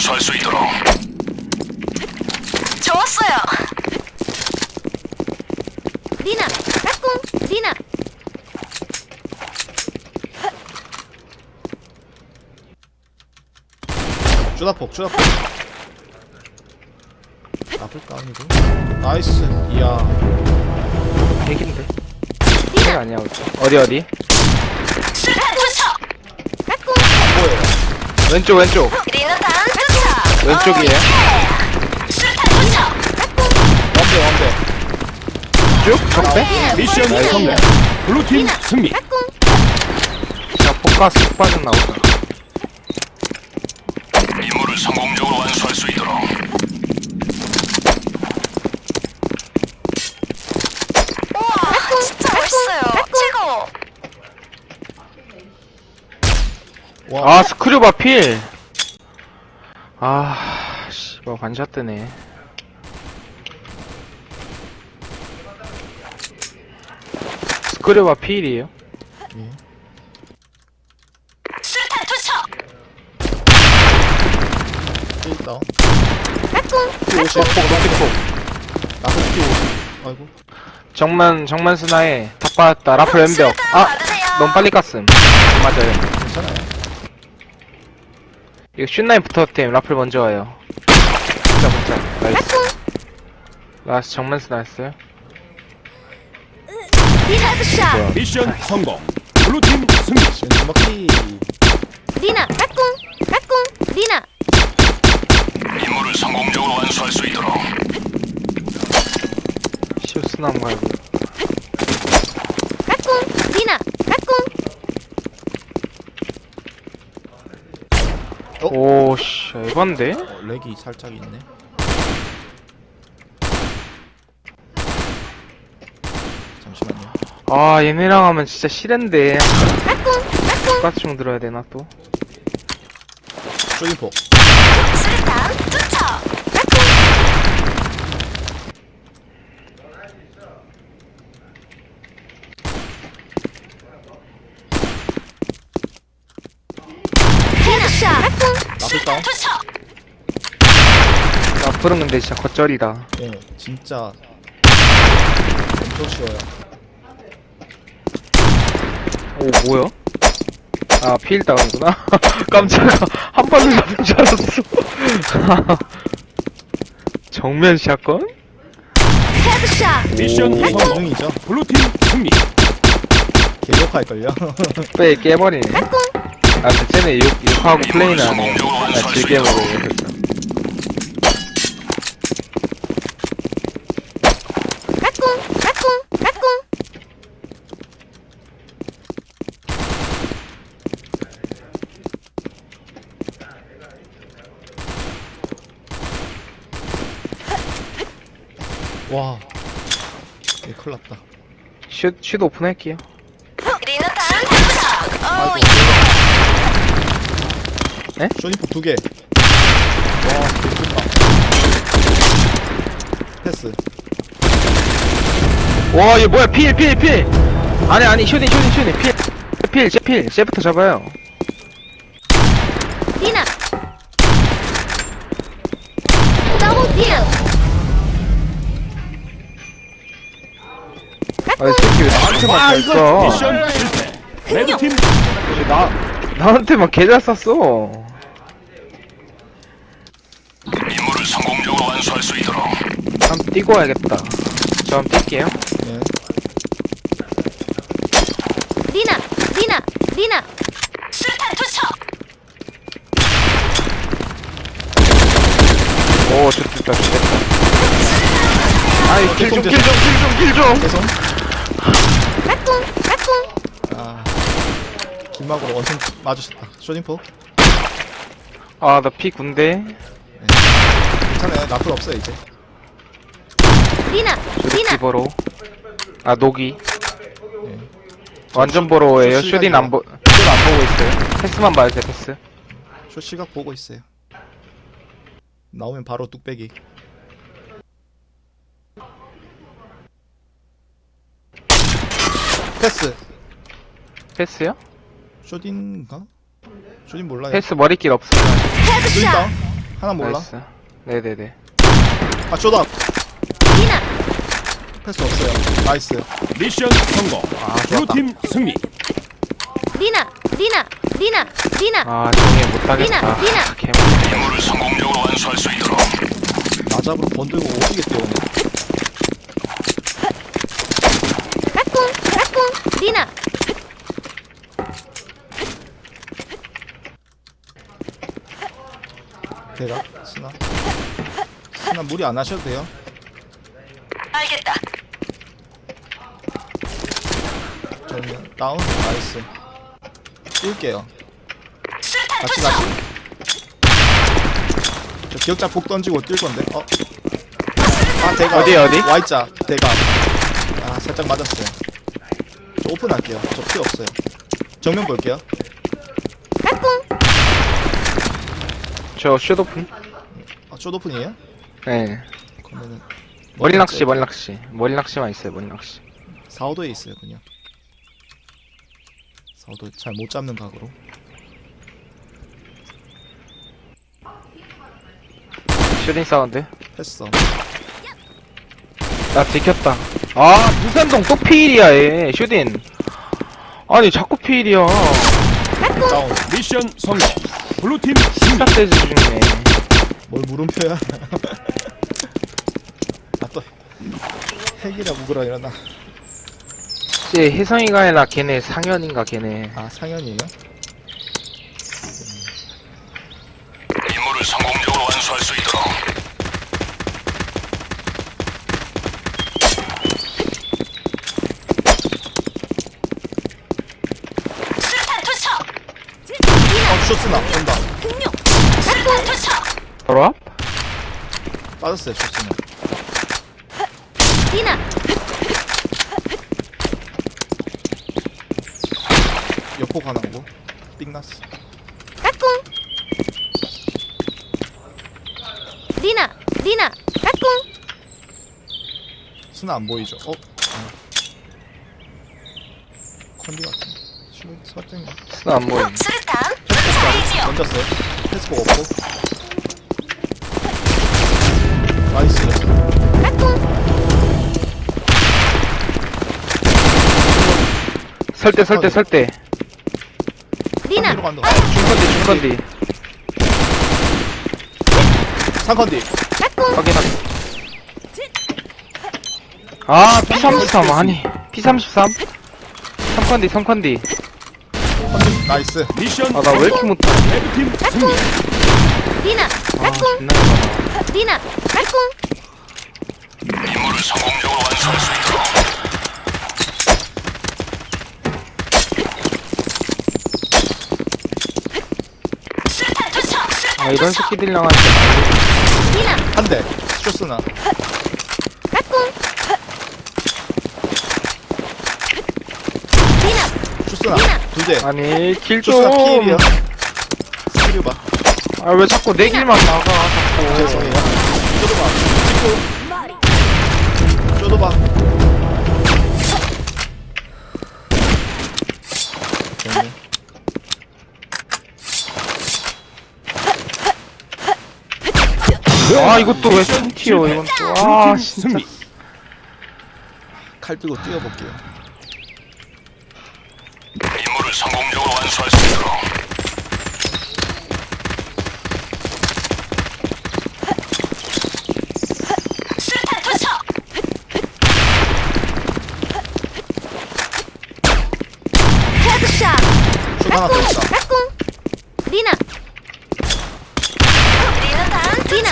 완수할 수 있도록 좋았어요. 리나, 까꿍, 리나. 쭈다폭 쭈다폭 나쁠까 아니고 나이스 이야 핵인데? 핵 아니야 어디 어디? 까꿍, 뭐예요 왼쪽 왼쪽. 왼쪽이에요. 완배 완배 쭉? 적배? 미션 나이스. 성공 블루팀 승리. 자폭 빠졌나 보다 임무를 성공적으로 완수할 수 있도록 우와, 진짜 멋있어요. 최고. 와아 스크류바 필! 아 씨발 반샷 뜨네 스크류바 필이에요? 예. 수류탄 투척. 일 다운 까꿍. 피 50, 폭 높이 폭 나쁜 피 50. 아이고 정만 정만 스나에 다 빠졌다 라플 왼벽 아! 너무 빨리 깠음 안 맞아요 괜찮아요 이거 슛라인 붙었팀 라플 먼저 와요. 붙자 붙자 나이스. 라스 정만 스나였어요. 리나 투샷. 미션 성공. 블루팀 승리. 피 리나, 까꿍, 까꿍, 리나. 임무를 성공적으로 완수할 수 있도록. 시우 스나 한번 가고 까꿍, 리나, 까꿍. 오씨 에반데? 어, 렉이 살짝 있네 잠시만요 아 얘네랑 하면 진짜 까꿍. 똑같이 들어야 되나 또? 수류탄 투척. 까꿍. 까꿍. 투척. 라플은 근데 진짜 겉절이다 예 진짜 엄청 쉬워요 오 뭐야? 아 피일 다운이구나 깜짝아 한 발로 잡은 줄 알았어 정면 샷건? 헤드샷. 미션 오. 성공 공중이죠 블루팀 승리 개욕할걸요 빼 깨버리네 아 쟤네 욕, 욕하고 플레이는 안 해 나 즐겨 먹어 까꿍, 까꿍, 까꿍. 와. 예, 큰일 났다. 슛, 슛 오픈할게요. 리나탄 투척. 오, 아 이고 쇼인폭 두 개 와 개꿀다 패스 와, 얘 뭐야, 필, 필, 필! 아니, 아니, 슈딩, 슈딩, 슈딩, 필. 필, 제 필, 쟤부터 잡아요. 리나. 더블 킬. 아, 이 새끼 왜 나한테만 잘 써? 미션 실패 레드팀 왜 나, 나한테만 개잘 쐈어. 임무를 성공적으로 완수할 수 있도록 한 번 뛰고 와야겠다. 저 한 번 뛸게요. 예 리나, 리나, 리나. 수류탄 투척. 오, 좋겠다, 좋겠다. 아이, 길 좀, 길 좀, 길 좀, 길 좀! 계속 까꿍, 까꿍. 아 길막으로 원통 맞으셨다 쇼딩폭 아, 나 피 군대. 괜찮아요 나풀 없어요 이제 리나, 리나. 기버로. 아, 녹이. 예. 완전 보로예요. 슛 슈딩 안 보, 슛안 보고 있어요. 패스만 봐야 돼, 패스. 쇼 시각 보고 있어요 나오면 바로 뚝배기 패스 패스요? 쇼딘가? 쇼딘 몰라요 패스 머리길 없어요. 쇼딘 다운 헤드샷. 하나 몰라 나이스. 네네네. 아 쇼다 리나 패스 없어요 나이스 미션 성공. 아 좋았다 블루팀 승리. 리나 리나 리나 리나 아, 정해 못하겠다. 리나, 리나. 개 임무를 성공적으로 완수할 수 있도록 나 잡으러 번들고 오지게 뛰어오네 까꿍 까꿍 리나 대가? 스나? 스나 무리 안 하셔도 돼요. 알겠다. 저는 다운 나이스. 뛸게요. 같이 같이 저 기억자 폭 던지고 뛸 건데. 어? 아 대가. 어디, 어디? Y자 대가. 아 살짝 맞았어요. 저 오픈할게요. 저피 없어요. 정면 볼게요 까꿍 저 슛오픈? 아 숏오픈이에요? 네. 그러면은 머리 낚시, 머리 낚시. 머리 낚시만 있어요, 머리 낚시. 4호도에 있어요 그냥 4호도 잘 못 잡는 각으로 슈팅 사운드. 했어 나 들켰다. 아, 부산동 또 피일이야, 얘. 슈딘. 아니, 자꾸 피일이야. 다운 미션 성공. 블루팀 승리. 스타트즈 중이네. 뭘 물음표야 아또 핵이라 묵으라 이러나 쟤 혜성이가 아니라 걔네 상현인가, 걔네. 아 상현이에요? 임무를 성공적으로 완수할 수 있도록 어 온다 바로 빠졌어요 쇼스나 리나! 옆폭 하나 오고 삑 났어. 까꿍! 리나! 리나! 까꿍! 스나 안 보이죠? 어? 어. 컨디 같은데 슈 설정인가? 스나 안 보임. 수류탄? 던졌어요. 패스폭 없고 나이스 설대, 설대, 설대. 리나 간다 중컨디, 중컨디. 상컨디 확인하게. 아, P33, 아니. P33? 3컨디, 3컨디. 나이스 미션 아, 나 왜 이렇게 못하지? 레드팀 승리. 리나 아, 까꿍. 리나 까꿍 임무를 성공적으로 완수할 수 있도록 아, 이런 새끼들이랑 하니까. 리나 한대 쇼스나 까꿍 리나 두대 아니, 길 좀. 쇼스나 피일이야 스킬 봐 아, 왜 자꾸 내 길만 나가, 자꾸. 죄송해요 쇼도봐 찍고 됐네 아, 이것도 왜 튀어, 이건 또. 아, 블루팀 진짜. 칼 들고 뛰어볼게요 임무를 성공적으로 완수할 수 있도록. 헤드샷! 쇼 하나 더 있다. 까꿍! 리나! 리나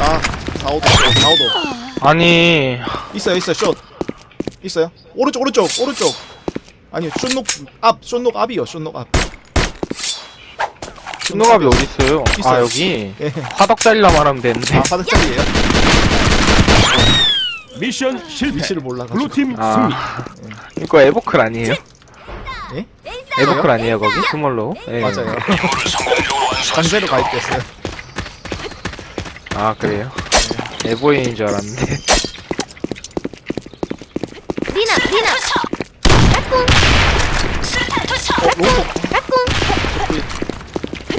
아 4호도 4호도 아니, 있어요 있어요 숏. 있어요. 오른쪽 오른쪽 오른쪽 아니 숏녹 앞 숏녹 앞이요 숏녹 앞 신노갑이 어딨어요? 아, 있어요. 여기. 예. 화덕 잘라 말하면 되는데. 아 바닥짜리예요? 미션 실패. 위치를 몰라가지고 블루팀 승리. 아, 이거 에보클 아니에요? 예? 에보클 아니에요, 거기? 스몰로? 예. 맞아요 강제로 가입됐어요 아, 그래요? 에보인인 줄 알았는데.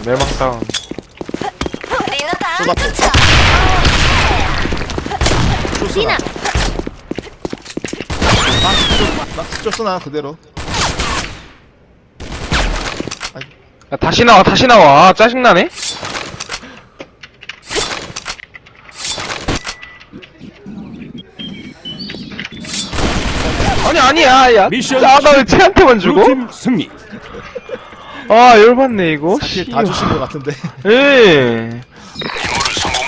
멸망당 리나다. 쏟아. 쫓아 나스 쫓으나 그대로? 야, 다시 나와 다시 나와. 아, 짜증나네. 아니 아니야 야. 미션 왜 쟤한테만 주고? 승리. 아, 열받네, 이거. 사실 씨. 다 주신 것 같은데 예.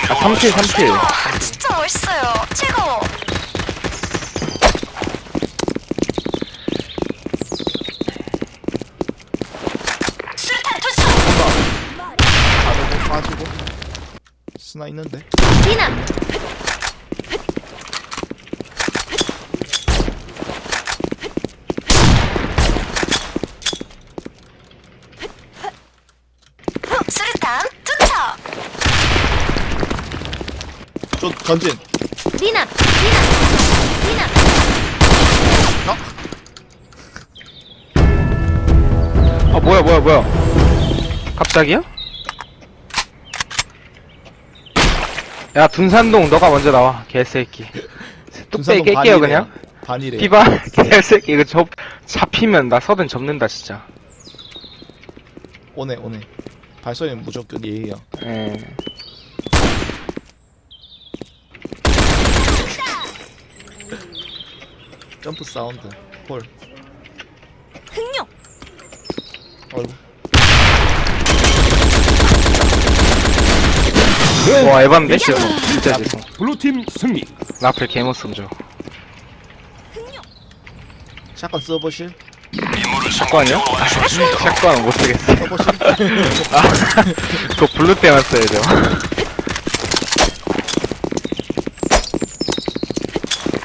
아, 3킬, 완수할 수 3킬. 있도록 진짜 멋있어요 최고 투척 가르고 빠지고 스나 있는데 리나 수류탄 투척 저 전진 리나 리나 리나 어? 아, 뭐야, 뭐야, 뭐야. 갑자기요? 야, 둔산동, 너가 먼저 나와. 개새끼. 뚝배기 깰게요, 반이래요. 그냥. 반이래 삐바, 개새끼. 이거 접, 잡히면 나 서든 접는다, 진짜. 오네 오네 발소리 무조건 예의야 예. 점프 사운드 홀 흥룡 어이구 와, 에반데? 죄송. 진짜 죄송. 블루팀 승리. 라플 개못쓰면 줘. 샷건 써보실? 샷건이요? 성공적으로 완수할 수 있도록 샷건은 못 쓰겠어. 써보실? 아, 그거 블루 때만 써야죠.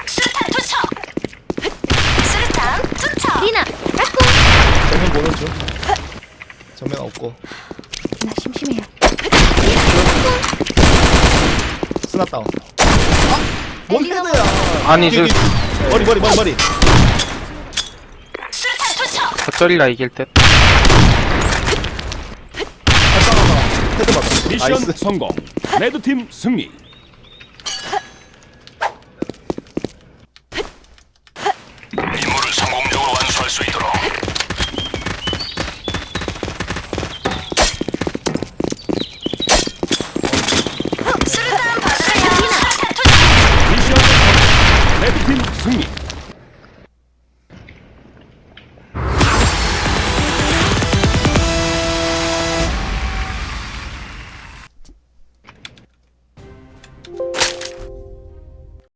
수류탄 투척 수류탄 투척 리나 까꿍 정면 보는 중 없고 나 심심해요 스나 다운 아! 뭔 헤드야 아니, 저, 머리 머리 머리 머리 겉절이라 이길 듯. 헤드 미션 나이스 성공. 레드팀 승리. 임무를 성공적으로 완수할 수 있도록